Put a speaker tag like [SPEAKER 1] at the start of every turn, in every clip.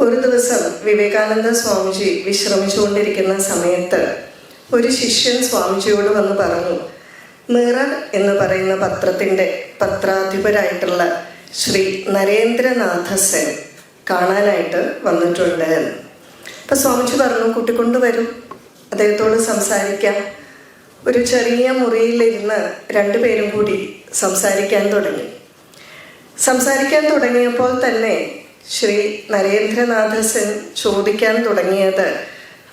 [SPEAKER 1] ഒരു ദിവസം വിവേകാനന്ദ സ്വാമിജി വിശ്രമിച്ചുകൊണ്ടിരിക്കുന്ന സമയത്ത് ഒരു ശിഷ്യൻ സ്വാമിജിയോട് വന്ന് പറഞ്ഞു മിറർ എന്ന് പറയുന്ന പത്രത്തിന്റെ പത്രാധിപരായിട്ടുള്ള ശ്രീ നരേന്ദ്രനാഥ സെൻ കാണാനായിട്ട് വന്നിട്ടുണ്ട് അപ്പം സ്വാമിജി പറഞ്ഞു കൂട്ടിക്കൊണ്ട് വരും അദ്ദേഹത്തോട് സംസാരിക്കാം. ഒരു ചെറിയ മുറിയിലിരുന്ന് രണ്ടുപേരും കൂടി സംസാരിക്കാൻ തുടങ്ങി. സംസാരിക്കാൻ തുടങ്ങിയപ്പോൾ തന്നെ ശ്രീ നരേന്ദ്രനാഥ സെൻ ചോദിക്കാൻ തുടങ്ങിയത്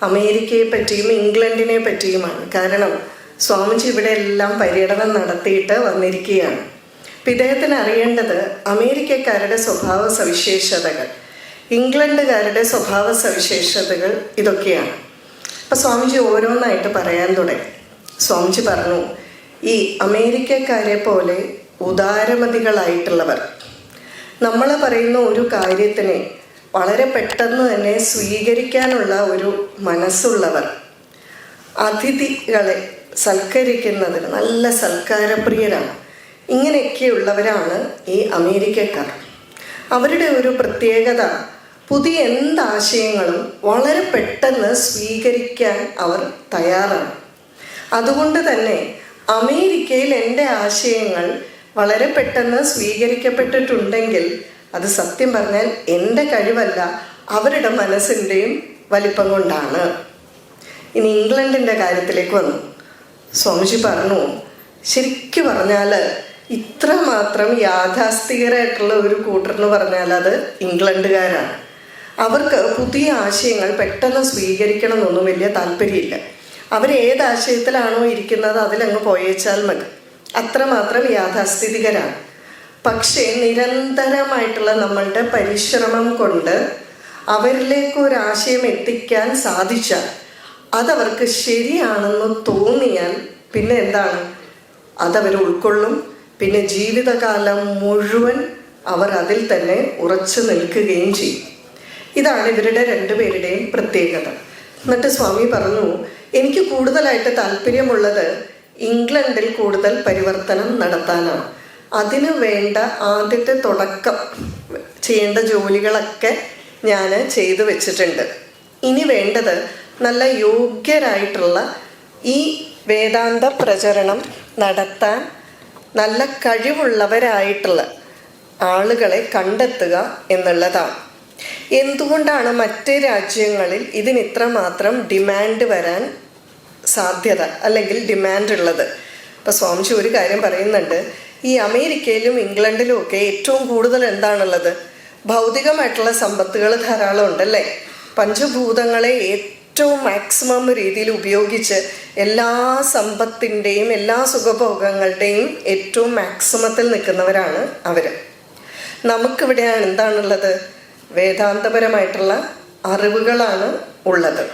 [SPEAKER 1] അമേരിക്കയെ പറ്റിയും ഇംഗ്ലണ്ടിനെ പറ്റിയുമാണ്. കാരണം സ്വാമിജി ഇവിടെ എല്ലാം പര്യടനം നടത്തിയിട്ട് വന്നിരിക്കുകയാണ്. അപ്പം ഇദ്ദേഹത്തിന് അറിയേണ്ടത് അമേരിക്കക്കാരുടെ സ്വഭാവ സവിശേഷതകൾ ഇംഗ്ലണ്ടുകാരുടെ സ്വഭാവ സവിശേഷതകൾ ഇതൊക്കെയാണ്. അപ്പം സ്വാമിജി ഓരോന്നായിട്ട് പറയാൻ തുടങ്ങി. സ്വാമിജി പറഞ്ഞു ഈ അമേരിക്കക്കാരെ പോലെ ഉദാരമതികളായിട്ടുള്ളവർ നമ്മൾ പറയുന്ന ഒരു കാര്യത്തിനെ വളരെ പെട്ടെന്ന് തന്നെ സ്വീകരിക്കാനുള്ള ഒരു മനസ്സുള്ളവർ അതിഥികളെ സൽക്കരിക്കുന്നതിന് നല്ല സൽക്കാരപ്രിയരാണ്. ഇങ്ങനെയൊക്കെയുള്ളവരാണ് ഈ അമേരിക്കക്കാർ. അവരുടെ ഒരു പ്രത്യേകത പുതിയ എന്താശയങ്ങളും വളരെ പെട്ടെന്ന് സ്വീകരിക്കാൻ അവർ തയ്യാറാണ്. അതുകൊണ്ട് തന്നെ അമേരിക്കയിൽ എന്റെ ആശയങ്ങൾ വളരെ പെട്ടെന്ന് സ്വീകരിക്കപ്പെട്ടിട്ടുണ്ടെങ്കിൽ അത് സത്യം പറഞ്ഞാൽ എന്റെ കഴിവല്ല അവരുടെ മനസ്സിന്റെയും വലിപ്പം കൊണ്ടാണ്. ഇനി ഇംഗ്ലണ്ടിന്റെ കാര്യത്തിലേക്ക് വന്നു. സ്വാമിജി പറഞ്ഞു ശരിക്കു പറഞ്ഞാൽ ഇത്ര മാത്രം യാഥാസ്ഥികരായിട്ടുള്ള ഒരു കൂട്ടർന്ന് പറഞ്ഞാൽ അത് ഇംഗ്ലണ്ടുകാരാണ്. അവർക്ക് പുതിയ ആശയങ്ങൾ പെട്ടെന്ന് സ്വീകരിക്കണം എന്നൊന്നും വലിയ താല്പര്യമില്ല. അവർ ഏത് ആശയത്തിലാണോ ഇരിക്കുന്നത് അതിലങ്ങ് പോയേച്ചാൽ മതി. അത്രമാത്രം യാഥാസ്ഥിതികരാണ്. പക്ഷേ നിരന്തരമായിട്ടുള്ള നമ്മളുടെ പരിശ്രമം കൊണ്ട് അവരിലേക്ക് ഒരു ആശയം എത്തിക്കാൻ സാധിച്ചാൽ അതവർക്ക് ശരിയാണെന്ന് തോന്നിയാൽ പിന്നെ എന്താണ്? അതവർ ഉൾക്കൊള്ളും. പിന്നെ ജീവിതകാലം മുഴുവൻ അവർ അതിൽ തന്നെ ഉറച്ചു നിൽക്കുകയും ചെയ്യും. ഇതാണ് ഇവരുടെ രണ്ടുപേരുടെയും പ്രത്യേകത. എന്നിട്ട് സ്വാമി പറഞ്ഞു എനിക്ക് കൂടുതലായിട്ട് താല്പര്യമുള്ളത് ഇംഗ്ലണ്ടിൽ കൂടുതൽ പരിവർത്തനം നടത്താനാണ്. അതിനു വേണ്ട ആദ്യത്തെ തുടക്കം ചെയ്യേണ്ട ജോലികളൊക്കെ ഞാൻ ചെയ്തു വെച്ചിട്ടുണ്ട്. ഇനി വേണ്ടത് നല്ല യോഗ്യരായിട്ടുള്ള ഈ വേദാന്ത പ്രചരണം നടത്താൻ നല്ല കഴിവുള്ളവരായിട്ടുള്ള ആളുകളെ കണ്ടെത്തുക എന്നുള്ളതാണ്. എന്തുകൊണ്ടാണ് മറ്റ് രാജ്യങ്ങളിൽ ഇതിന് ഇത്രമാത്രം ഡിമാൻഡ് വരാൻ സാധ്യത അല്ലെങ്കിൽ ഡിമാൻഡ് ഉള്ളത്. ഇപ്പോൾ സ്വാമിജി ഒരു കാര്യം പറയുന്നുണ്ട്. ഈ അമേരിക്കയിലും ഇംഗ്ലണ്ടിലും ഒക്കെ ഏറ്റവും കൂടുതൽ എന്താണുള്ളത്? ഭൗതികമായിട്ടുള്ള സമ്പത്തുകൾ ധാരാളം ഉണ്ടല്ലേ? പഞ്ചഭൂതങ്ങളെ ഏറ്റവും മാക്സിമം രീതിയിൽ ഉപയോഗിച്ച് എല്ലാ സമ്പത്തിന്റെയും എല്ലാ സുഖഭോഗങ്ങളുടെയും ഏറ്റവും മാക്സിമത്തിൽ നിൽക്കുന്നവരാണ് അവർ നമുക്കിവിടെയാണ് എന്താണുള്ളത്? വേദാന്തപരമായിട്ടുള്ള അറിവുകളാണ് ഉള്ളത്.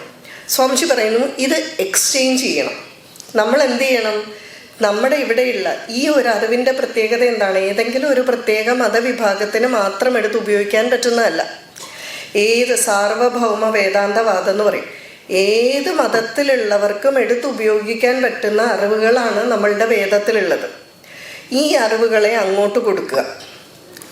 [SPEAKER 1] സ്വാമിജി പറയുന്നു ഇത് എക്സ്ചേഞ്ച് ചെയ്യണം. നമ്മൾ എന്ത് ചെയ്യണം? നമ്മുടെ ഇവിടെയുള്ള ഈ ഒരു അറിവിന്റെ പ്രത്യേകത എന്താണ്? ഏതെങ്കിലും ഒരു പ്രത്യേക മതവിഭാഗത്തിന് മാത്രം എടുത്ത് ഉപയോഗിക്കാൻ പറ്റുന്നതല്ല. ഏത് സാർവഭൗമ വേദാന്തവാദം എന്ന് പറയും. ഏത് മതത്തിലുള്ളവർക്കും എടുത്ത് ഉപയോഗിക്കാൻ പറ്റുന്ന അറിവുകളാണ് നമ്മളുടെ വേദത്തിലുള്ളത്. ഈ അറിവുകളെ അങ്ങോട്ട് കൊടുക്കുക.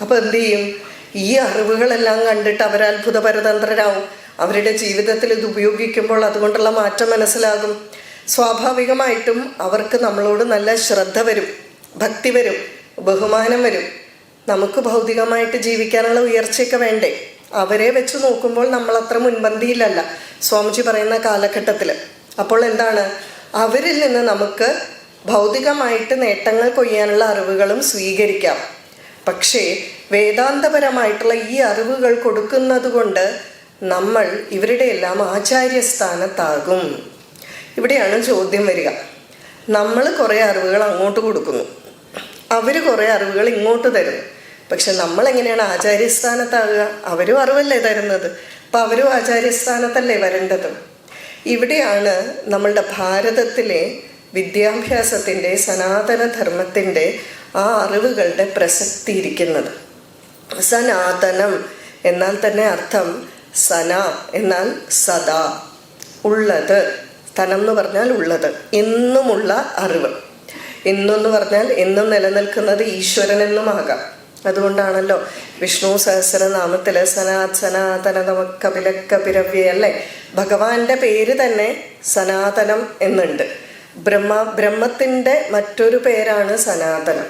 [SPEAKER 1] അപ്പോൾ എന്ത് ചെയ്യും? ഈ അറിവുകളെല്ലാം കണ്ടിട്ട് അവർ അത്ഭുത പരതന്ത്രരാവും അവരുടെ ജീവിതത്തിൽ ഇത് ഉപയോഗിക്കുമ്പോൾ അതുകൊണ്ടുള്ള മാറ്റം മനസ്സിലാകും. സ്വാഭാവികമായിട്ടും അവർക്ക് നമ്മളോട് നല്ല ശ്രദ്ധ വരും ഭക്തി വരും ബഹുമാനം വരും. നമുക്ക് ഭൗതികമായിട്ട് ജീവിക്കാനുള്ള ഉയർച്ചയൊക്കെ വേണ്ടേ? അവരെ വെച്ച് നോക്കുമ്പോൾ നമ്മൾ അത്ര മുൻപന്തിയിലല്ല സ്വാമിജി പറയുന്ന കാലഘട്ടത്തിൽ അപ്പോൾ എന്താണ്? അവരിൽ നിന്ന് നമുക്ക് ഭൗതികമായിട്ട് നേട്ടങ്ങൾ കൊയ്യാനുള്ള അറിവുകളും സ്വീകരിക്കാം. പക്ഷേ വേദാന്തപരമായിട്ടുള്ള ഈ അറിവുകൾ കൊടുക്കുന്നത് കൊണ്ട് നമ്മൾ ഇവരുടെ എല്ലാം ആചാര്യസ്ഥാനത്താകും. ഇവിടെയാണ് ചോദ്യം വരിക. നമ്മൾ കുറേ അറിവുകൾ അങ്ങോട്ട് കൊടുക്കുന്നു. അവർ കുറേ അറിവുകൾ ഇങ്ങോട്ട് തരുന്നു പക്ഷെ നമ്മൾ എങ്ങനെയാണ് ആചാര്യസ്ഥാനത്താകുക? അവരും അറിവല്ലേ തരുന്നത്? അപ്പം അവരും ആചാര്യസ്ഥാനത്തല്ലേ വരേണ്ടത്? ഇവിടെയാണ് നമ്മളുടെ ഭാരതത്തിലെ വിദ്യാഭ്യാസത്തിന്റെ സനാതനധർമ്മത്തിന്റെ ആ അറിവുകളുടെ പ്രസക്തി ഇരിക്കുന്നത്. സനാതനം എന്നാൽ തന്നെ അർത്ഥം സന എന്നാൽ സദാ ഉള്ളത് തനം എന്ന് പറഞ്ഞാൽ ഉള്ളത് എന്നുമുള്ള അറിവ്. എന്നെന്ന് പറഞ്ഞാൽ എന്നും നിലനിൽക്കുന്നത് ഈശ്വരൻ എന്നുമാകാം അതുകൊണ്ടാണല്ലോ വിഷ്ണു സഹസ്രനാമത്തിൽ സനാത് സനാതന കപില കപിരവ്യ അല്ലേ? ഭഗവാന്റെ പേര് തന്നെ സനാതനം എന്നുണ്ട്. ബ്രഹ്മ ബ്രഹ്മത്തിന്റെ മറ്റൊരു പേരാണ് സനാതനം.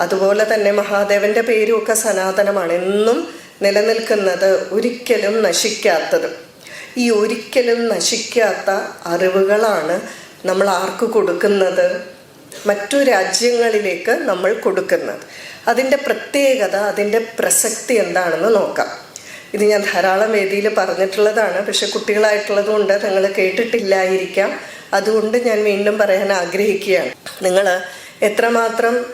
[SPEAKER 1] അതുപോലെ തന്നെ മഹാദേവന്റെ പേരും ഒക്കെ സനാതനമാണ്. എന്നും നിലനിൽക്കുന്നത് ഒരിക്കലും നശിക്കാത്തതും. ഈ ഒരിക്കലും നശിക്കാത്ത അറിവുകളാണ് നമ്മൾ ആർക്ക് കൊടുക്കുന്നത്? മറ്റു രാജ്യങ്ങളിലേക്ക് നമ്മൾ കൊടുക്കുന്നത്. അതിന്റെ പ്രത്യേകത അതിന്റെ പ്രസക്തി എന്താണെന്ന് നോക്കാം. ഇത് ഞാൻ ധാരാളം വേദിയിൽ പറഞ്ഞിട്ടുള്ളതാണ്. പക്ഷെ കുട്ടികളായിട്ടുള്ളത് കൊണ്ട് നിങ്ങൾ കേട്ടിട്ടില്ലായിരിക്കാം. അതുകൊണ്ട് ഞാൻ വീണ്ടും പറയാൻ ആഗ്രഹിക്കുകയാണ്. നിങ്ങൾ എത്രമാത്രം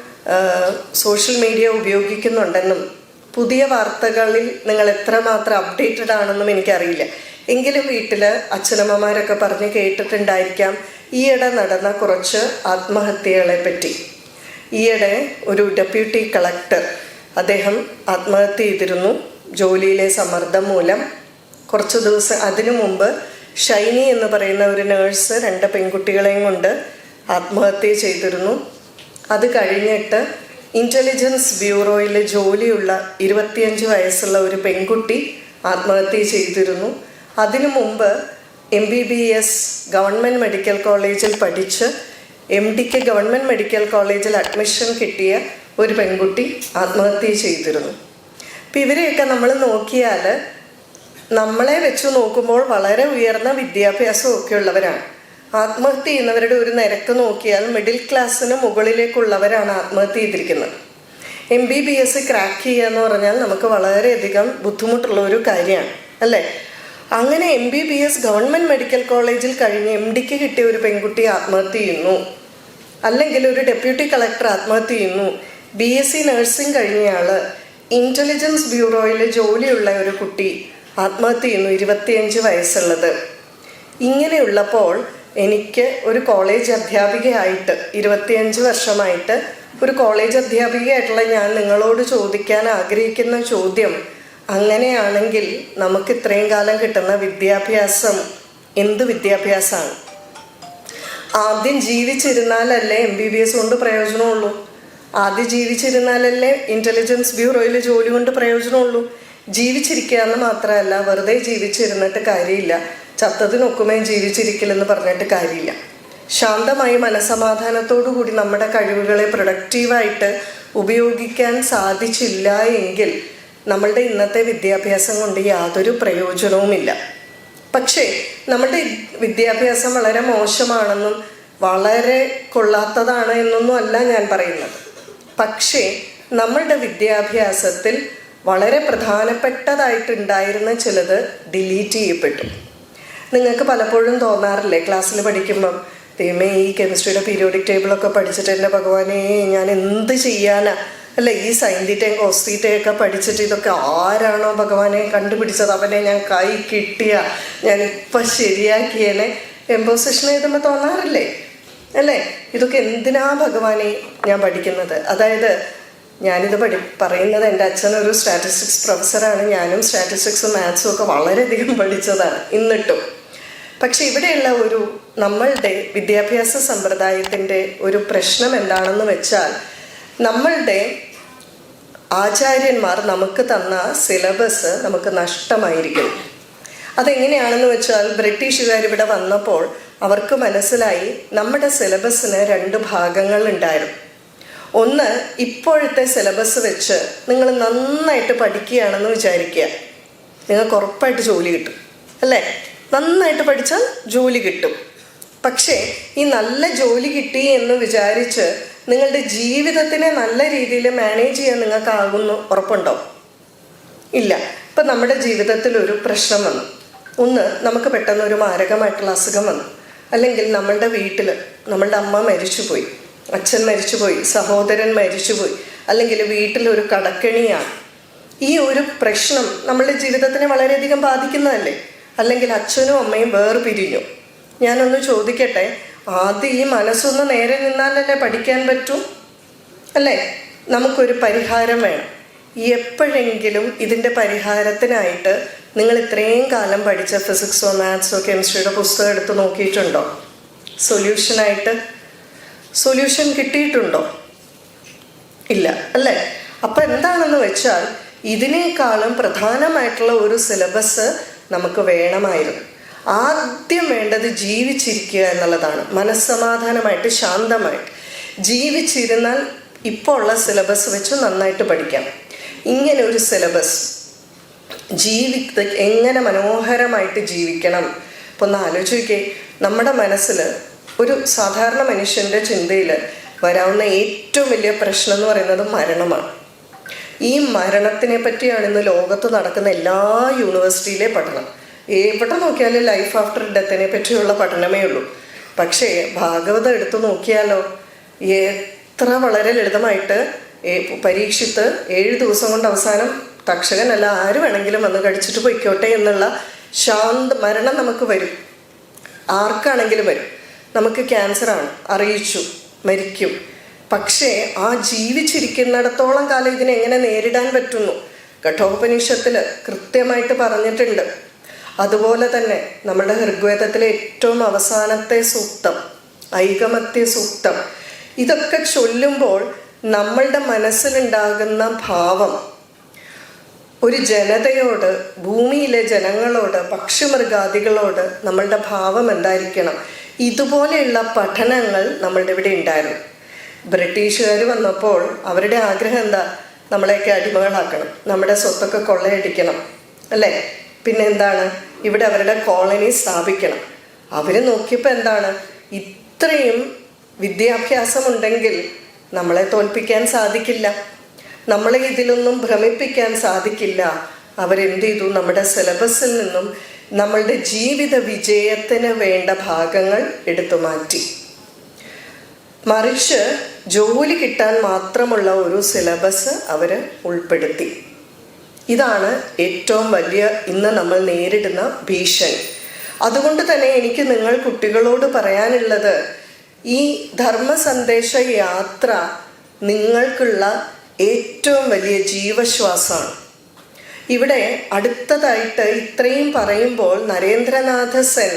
[SPEAKER 1] സോഷ്യൽ മീഡിയ ഉപയോഗിക്കുന്നുണ്ടെന്നും പുതിയ വാർത്തകളിൽ നിങ്ങൾ എത്രമാത്രം അപ്ഡേറ്റഡ് ആണെന്നും എനിക്കറിയില്ല. എങ്കിലും വീട്ടിൽ അച്ഛനമ്മമാരൊക്കെ പറഞ്ഞ് കേട്ടിട്ടുണ്ടായിരിക്കാം ഈയിടെ നടന്ന കുറച്ച് ആത്മഹത്യകളെ പറ്റി. ഈയിടെ ഒരു ഡെപ്യൂട്ടി കളക്ടർ അദ്ദേഹം ആത്മഹത്യ ചെയ്തിരുന്നു. ജോലിയിലെ സമ്മർദ്ദം മൂലം. കുറച്ച് ദിവസം അതിനു മുമ്പ് ഷൈനി എന്ന് പറയുന്ന ഒരു നേഴ്സ് രണ്ട് പെൺകുട്ടികളെയും കൊണ്ട് ആത്മഹത്യ ചെയ്തിരുന്നു. അത് കഴിഞ്ഞിട്ട് ഇന്റലിജൻസ് ബ്യൂറോയിൽ ജോലിയുള്ള ഇരുപത്തിയഞ്ച് വയസ്സുള്ള ഒരു പെൺകുട്ടി ആത്മഹത്യ ചെയ്തിരുന്നു. അതിനു മുമ്പ് M B B S government medical കോളേജിൽ പഠിച്ച് എം ഡിക്ക് ഗവൺമെന്റ് മെഡിക്കൽ കോളേജിൽ അഡ്മിഷൻ കിട്ടിയ ഒരു പെൺകുട്ടി ആത്മഹത്യ ചെയ്തിരുന്നു. അപ്പം ഇവരെയൊക്കെ നമ്മൾ നോക്കിയാൽ നമ്മളെ വെച്ച് നോക്കുമ്പോൾ വളരെ ഉയർന്ന വിദ്യാഭ്യാസം ഒക്കെ ഉള്ളവരാണ്. ആത്മഹത്യ ചെയ്യുന്നവരുടെ ഒരു നിരക്ക് നോക്കിയാൽ മിഡിൽ ക്ലാസ്സിന് മുകളിലേക്കുള്ളവരാണ് ആത്മഹത്യ ചെയ്തിരിക്കുന്നത്. M B B S crack ചെയ്യുക എന്ന് പറഞ്ഞാൽ നമുക്ക് വളരെയധികം ബുദ്ധിമുട്ടുള്ള ഒരു കാര്യമാണ് അല്ലേ? അങ്ങനെ M B B S government medical കോളേജിൽ കഴിഞ്ഞ് എം ഡിക്ക് കിട്ടിയ ഒരു പെൺകുട്ടി ആത്മഹത്യ ചെയ്യുന്നു. അല്ലെങ്കിൽ ഒരു ഡെപ്യൂട്ടി കളക്ടർ ആത്മഹത്യ ചെയ്യുന്നു. ബി എസ് സി നഴ്സിംഗ് കഴിഞ്ഞയാൾ ഇന്റലിജൻസ് ബ്യൂറോയിൽ ജോലിയുള്ള ഒരു കുട്ടി ആത്മഹത്യ ചെയ്യുന്നു ഇരുപത്തിയഞ്ച് വയസ്സുള്ളത്. ഇങ്ങനെയുള്ളപ്പോൾ എനിക്ക് ഒരു കോളേജ് അധ്യാപികയായിട്ട് ഇരുപത്തിയഞ്ച് വർഷമായിട്ട് ഒരു കോളേജ് അധ്യാപികയായിട്ടുള്ള ഞാൻ നിങ്ങളോട് ചോദിക്കാൻ ആഗ്രഹിക്കുന്ന ചോദ്യം അങ്ങനെയാണെങ്കിൽ നമുക്ക് ഇത്രയും കാലം കിട്ടുന്ന വിദ്യാഭ്യാസം എന്ത് വിദ്യാഭ്യാസമാണ്? ആദ്യം ജീവിച്ചിരുന്നാലല്ലേ എം ബി ബി എസ് കൊണ്ട് പ്രയോജനമുള്ളൂ? ആദ്യം ജീവിച്ചിരുന്നാലല്ലേ ഇന്റലിജൻസ് ബ്യൂറോയിൽ ജോലി കൊണ്ട് പ്രയോജനമുള്ളൂ? ജീവിച്ചിരിക്കുക എന്ന് മാത്രമല്ല വെറുതെ ജീവിച്ചിരുന്നിട്ട് കാര്യമില്ല. ചത്തതിനൊക്കുമേ ജീവിച്ചിരിക്കില്ലെന്ന് പറഞ്ഞിട്ട് കാര്യമില്ല. ശാന്തമായി മനസമാധാനത്തോടു കൂടി നമ്മുടെ കഴിവുകളെ പ്രൊഡക്റ്റീവായിട്ട് ഉപയോഗിക്കാൻ സാധിച്ചില്ല എങ്കിൽ നമ്മളുടെ ഇന്നത്തെ വിദ്യാഭ്യാസം കൊണ്ട് യാതൊരു പ്രയോജനവുമില്ല. പക്ഷേ നമ്മുടെ വിദ്യാഭ്യാസം വളരെ മോശമാണെന്നും വളരെ കൊള്ളാത്തതാണ് എന്നൊന്നും അല്ല ഞാൻ പറയുന്നത്. പക്ഷേ നമ്മളുടെ വിദ്യാഭ്യാസത്തിൽ വളരെ പ്രധാനപ്പെട്ടതായിട്ടുണ്ടായിരുന്ന ചിലത് ഡിലീറ്റ് ചെയ്യപ്പെട്ടു. നിങ്ങൾക്ക് പലപ്പോഴും തോന്നാറില്ലേ? ക്ലാസ്സിൽ പഠിക്കുമ്പം ദൈവമേ ഈ കെമിസ്ട്രിയുടെ പീരിയോഡിക് ടേബിളൊക്കെ പഠിച്ചിട്ട് എന്റെ ഭഗവാനെ ഞാൻ എന്ത് ചെയ്യാനാ? അല്ല ഈ സൈൻതീറ്റയും കോസ്തീറ്റയും ഒക്കെ പഠിച്ചിട്ട് ഇതൊക്കെ ആരാണോ ഭഗവാനെ കണ്ടുപിടിച്ചത്? അവനെ ഞാൻ കൈ കിട്ടിയ ഞാൻ ഇപ്പം ശരിയാക്കിയേനെ? എംപോസിഷൻ എഴുതുമ്പോൾ തോന്നാറില്ലേ? അല്ലേ? ഇതൊക്കെ എന്തിനാ ഭഗവാനെ ഞാൻ പഠിക്കുന്നത്? അതായത് ഞാനിത് പഠി പറയുന്നത് എന്റെ അച്ഛൻ ഒരു സ്റ്റാറ്റിസ്റ്റിക്സ് പ്രൊഫസറാണ് ഞാനും സ്റ്റാറ്റിസ്റ്റിക്സും മാത്സും ഒക്കെ വളരെയധികം പഠിച്ചതാണ്. ഇന്നിട്ടും. പക്ഷെ ഇവിടെയുള്ള ഒരു നമ്മളുടെ വിദ്യാഭ്യാസ സമ്പ്രദായത്തിന്റെ ഒരു പ്രശ്നം എന്താണെന്ന് വെച്ചാൽ നമ്മളുടെ ആചാര്യന്മാർ നമുക്ക് തന്ന സിലബസ് നമുക്ക് നഷ്ടമായിരിക്കും. അതെങ്ങനെയാണെന്ന് വെച്ചാൽ ബ്രിട്ടീഷുകാർ ഇവിടെ വന്നപ്പോൾ അവർക്ക് മനസ്സിലായി നമ്മുടെ സിലബസിന് രണ്ട് ഭാഗങ്ങൾ ഉണ്ടായിരുന്നു. ഒന്ന് ഇപ്പോഴത്തെ സിലബസ് വെച്ച് നിങ്ങൾ നന്നായിട്ട് പഠിക്കുകയാണെന്ന് വിചാരിക്കുക. നിങ്ങൾക്ക് ഉറപ്പായിട്ട് ജോലി കിട്ടും അല്ലേ? നന്നായിട്ട് പഠിച്ചാൽ ജോലി കിട്ടും. പക്ഷേ ഈ നല്ല ജോലി കിട്ടി എന്ന് വിചാരിച്ച് നിങ്ങളുടെ ജീവിതത്തിനെ നല്ല രീതിയിൽ മാനേജ് ചെയ്യാൻ നിങ്ങൾക്കാകുന്നു ഉറപ്പുണ്ടോ? ഇല്ല. ഇപ്പം നമ്മുടെ ജീവിതത്തിൽ ഒരു പ്രശ്നം വന്നു. ഒന്ന് നമുക്ക് പെട്ടെന്ന് ഒരു മാരകമായിട്ടുള്ള അസുഖം വന്നു. അല്ലെങ്കിൽ നമ്മളുടെ വീട്ടിൽ നമ്മളുടെ അമ്മ മരിച്ചുപോയി. അച്ഛൻ മരിച്ചുപോയി. സഹോദരൻ മരിച്ചുപോയി. അല്ലെങ്കിൽ വീട്ടിൽ ഒരു കടക്കെണിയാണ്. ഈ ഒരു പ്രശ്നം നമ്മളുടെ ജീവിതത്തിനെ വളരെയധികം ബാധിക്കുന്നതല്ലേ? അല്ലെങ്കിൽ അച്ഛനും അമ്മയും വേർപിരിഞ്ഞു. ഞാനൊന്ന് ചോദിക്കട്ടെ ആദ്യം ഈ മനസ്സൊന്ന് നേരെ നിന്നാലല്ലേ പഠിക്കാൻ പറ്റൂ? അല്ലേ? നമുക്കൊരു പരിഹാരം വേണം. എപ്പോഴെങ്കിലും ഇതിന്റെ പരിഹാരത്തിനായിട്ട് നിങ്ങൾ ഇത്രയും കാലം പഠിച്ച ഫിസിക്സോ മാത്സോ കെമിസ്ട്രിയുടെ പുസ്തകം എടുത്ത് നോക്കിയിട്ടുണ്ടോ? സൊല്യൂഷനായിട്ട്? സൊല്യൂഷൻ കിട്ടിയിട്ടുണ്ടോ? ഇല്ല അല്ലേ? അപ്പം എന്താണെന്ന് വെച്ചാൽ ഇതിനേക്കാളും പ്രധാനമായിട്ടുള്ള ഒരു സിലബസ് നമുക്ക് വേണമായിരുന്നു. ആദ്യം വേണ്ടത് ജീവിച്ചിരിക്കുക എന്നുള്ളതാണ്. മനസ്സമാധാനമായിട്ട് ശാന്തമായിട്ട്. ജീവിച്ചിരുന്നാൽ ഇപ്പോൾ ഉള്ള സിലബസ് വെച്ച് നന്നായിട്ട് പഠിക്കാം. ഇങ്ങനെ ഒരു സിലബസ് ജീവി എങ്ങനെ മനോഹരമായിട്ട് ജീവിക്കണം? ഇപ്പോൾ ഒന്ന് ആലോചിക്കേ നമ്മുടെ മനസ്സിൽ ഒരു സാധാരണ മനുഷ്യന്റെ ചിന്തയിൽ വരാവുന്ന ഏറ്റവും വലിയ പ്രശ്നം എന്ന് പറയുന്നത് മരണമാണ്. ഈ മരണത്തിനെ പറ്റിയാണ് ഇന്ന് ലോകത്ത് നടക്കുന്ന എല്ലാ യൂണിവേഴ്സിറ്റിയിലെ പഠനം. എവിടെ നോക്കിയാലും ലൈഫ് ആഫ്റ്റർ ഡെത്തിനെ പറ്റിയുള്ള പഠനമേ ഉള്ളൂ. പക്ഷേ ഭാഗവതം എടുത്തു നോക്കിയാലോ എത്ര വളരെ ലളിതമായിട്ട് പരീക്ഷിത്ത് ഏഴ് ദിവസം കൊണ്ട് അവസാനം തക്ഷകൻ അല്ല ആര് വേണമെങ്കിലും വന്ന് കടിച്ചിട്ട് പൊയ്ക്കോട്ടെ എന്നുള്ള ശാന്ത മരണം നമുക്ക് വരും. ആർക്കാണെങ്കിലും വരും. നമുക്ക് ക്യാൻസറാണ്. അറിയിച്ചു. മരിക്കും. പക്ഷേ ആ ജീവിച്ചിരിക്കുന്നിടത്തോളം കാലം ഇതിനെ എങ്ങനെ നേരിടാൻ പറ്റുന്നു? കഠോപനിഷത്തിൽ കൃത്യമായിട്ട് പറഞ്ഞിട്ടുണ്ട്. അതുപോലെ തന്നെ നമ്മുടെ ഋഗ്വേദത്തിലെ ഏറ്റവും അവസാനത്തെ സൂക്തം ഐകമത്യ സൂക്തം ഇതൊക്കെ ചൊല്ലുമ്പോൾ നമ്മളുടെ മനസ്സിലുണ്ടാകുന്ന ഭാവം. ഒരു ജനതയോട് ഭൂമിയിലെ ജനങ്ങളോട് പക്ഷിമൃഗാദികളോട് നമ്മളുടെ ഭാവം എന്തായിരിക്കണം? ഇതുപോലെയുള്ള പഠനങ്ങൾ നമ്മളുടെ ഇവിടെ ഉണ്ടായിരുന്നു. ബ്രിട്ടീഷുകാർ വന്നപ്പോൾ അവരുടെ ആഗ്രഹം എന്താ? നമ്മളെയൊക്കെ അടിമകളാക്കണം. നമ്മുടെ സ്വത്തൊക്കെ കൊള്ളയടിക്കണം. അല്ലേ? പിന്നെ എന്താണ്? ഇവിടെ അവരുടെ കോളനി സ്ഥാപിക്കണം. അവർ നോക്കിയപ്പോൾ എന്താണ്? ഇത്രയും വിദ്യാഭ്യാസമുണ്ടെങ്കിൽ നമ്മളെ തോൽപ്പിക്കാൻ സാധിക്കില്ല. നമ്മളെ ഇതിലൊന്നും ഭ്രമിപ്പിക്കാൻ സാധിക്കില്ല. അവരെന്ത് ചെയ്തു? നമ്മുടെ സിലബസിൽ നിന്നും നമ്മളുടെ ജീവിത വിജയത്തിന് വേണ്ട ഭാഗങ്ങൾ എടുത്തു മാറ്റി. മറിച്ച് ജോലി കിട്ടാൻ മാത്രമുള്ള ഒരു സിലബസ് അവർ ഉൾപ്പെടുത്തി. ഇതാണ് ഏറ്റവും വലിയ ഇന്ന് നമ്മൾ നേരിടുന്ന ഭീഷണി അതുകൊണ്ട് തന്നെ എനിക്ക് നിങ്ങൾ കുട്ടികളോട് പറയാനുള്ളത് ഈ ധർമ്മ സന്ദേശ യാത്ര നിങ്ങൾക്കുള്ള ഏറ്റവും വലിയ ജീവശ്വാസമാണ്. ഇവിടെ അടുത്തതായിട്ട് ഇത്രയും പറയുമ്പോൾ നരേന്ദ്രനാഥ സെൻ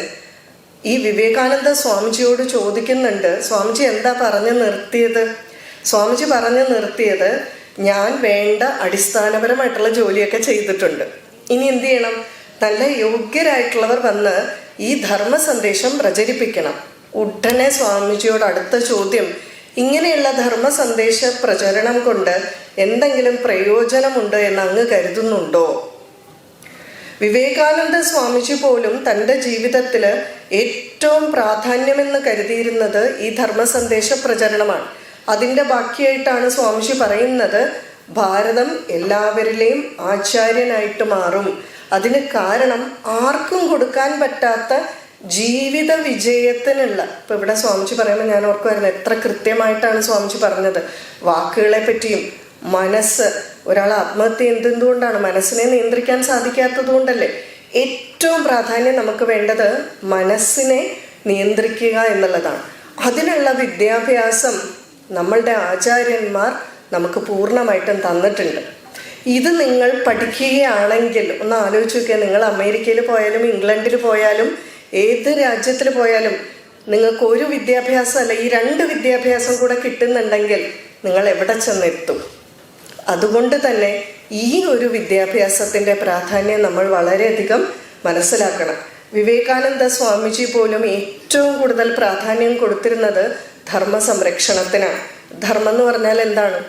[SPEAKER 1] ഈ വിവേകാനന്ദ സ്വാമിജിയോട് ചോദിക്കുന്നുണ്ട് സ്വാമിജി എന്താ പറഞ്ഞു നിർത്തിയത്? സ്വാമിജി പറഞ്ഞു നിർത്തിയത് ഞാൻ വേണ്ട അടിസ്ഥാനപരമായിട്ടുള്ള ജോലിയൊക്കെ ചെയ്തിട്ടുണ്ട്. ഇനി എന്ത് ചെയ്യണം? നല്ല യോഗ്യരായിട്ടുള്ളവർ വന്ന് ഈ ധർമ്മ സന്ദേശം പ്രചരിപ്പിക്കണം. ഉടനെ സ്വാമിജിയോട് അടുത്ത ചോദ്യം ഇങ്ങനെയുള്ള ധർമ്മ സന്ദേശ പ്രചരണം കൊണ്ട് എന്തെങ്കിലും പ്രയോജനമുണ്ട് എന്ന് അങ്ങ് കരുതുന്നുണ്ടോ? വിവേകാനന്ദ സ്വാമിജി പോലും തന്റെ ജീവിതത്തിൽ ഏറ്റവും പ്രാധാന്യമെന്ന് കരുതിയിരുന്നത് ഈ ധർമ്മ സന്ദേശ പ്രചരണമാണ്. അതിന്റെ ബാക്കിയായിട്ടാണ് സ്വാമിജി പറയുന്നത് ഭാരതം എല്ലാവരിലെയും ആചാര്യനായിട്ട് മാറും. അതിന് കാരണം ആർക്കും കൊടുക്കാൻ പറ്റാത്ത ജീവിത വിജയത്തിനുള്ള ഇപ്പൊ ഇവിടെ സ്വാമിജി പറയുമ്പോൾ ഞാൻ ഓർക്കുമായിരുന്നു എത്ര കൃത്യമായിട്ടാണ് സ്വാമിജി പറഞ്ഞത്. വാക്കുകളെ പറ്റിയും മനസ്സ്. ഒരാൾ ആത്മഹത്യ എന്തെന്തുകൊണ്ടാണ്? മനസ്സിനെ നിയന്ത്രിക്കാൻ സാധിക്കാത്തത് കൊണ്ടല്ലേ? ഏറ്റവും പ്രാധാന്യം നമുക്ക് വേണ്ടത് മനസ്സിനെ നിയന്ത്രിക്കുക എന്നുള്ളതാണ്. അതിനുള്ള വിദ്യാഭ്യാസം നമ്മളുടെ ആചാര്യന്മാർ നമുക്ക് പൂർണമായിട്ടും തന്നിട്ടുണ്ട്. ഇത് നിങ്ങൾ പഠിക്കുകയാണെങ്കിൽ ഒന്ന് ആലോചിച്ച് നോക്കുക നിങ്ങൾ അമേരിക്കയിൽ പോയാലും ഇംഗ്ലണ്ടിൽ പോയാലും ഏത് രാജ്യത്തിൽ പോയാലും നിങ്ങൾക്ക് ഒരു വിദ്യാഭ്യാസം അല്ല ഈ രണ്ട് വിദ്യാഭ്യാസം കൂടെ കിട്ടുന്നുണ്ടെങ്കിൽ നിങ്ങൾ എവിടെ ചെന്നെത്തും? അതുകൊണ്ട് തന്നെ ഈ ഒരു വിദ്യാഭ്യാസത്തിന്റെ പ്രാധാന്യം നമ്മൾ വളരെയധികം മനസ്സിലാക്കണം. വിവേകാനന്ദ സ്വാമിജി പോലും ഏറ്റവും കൂടുതൽ പ്രാധാന്യം കൊടുത്തിരുന്നത് ധർമ്മ സംരക്ഷണത്തിനാണ് ധർമ്മം എന്ന് പറഞ്ഞാൽ എന്താണ്?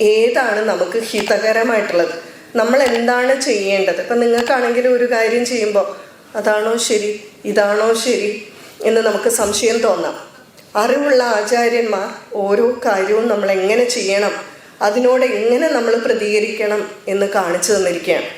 [SPEAKER 1] ഏതാണ് നമുക്ക് ഹിതകരമായിട്ടുള്ളത്? നമ്മൾ എന്താണ് ചെയ്യേണ്ടത്? ഇപ്പം നിങ്ങൾക്കാണെങ്കിൽ ഒരു കാര്യം ചെയ്യുമ്പോൾ അതാണോ ശരി? ഇതാണോ ശരി? എന്ന് നമുക്ക് സംശയം തോന്നാം. അറിവുള്ള ആചാര്യന്മാർ ഓരോ കാര്യവും നമ്മൾ എങ്ങനെ ചെയ്യണം? അതിനോട് എങ്ങനെ നമ്മൾ പ്രതികരിക്കണം എന്ന് കാണിച്ചു തന്നിരിക്കുകയാണ്.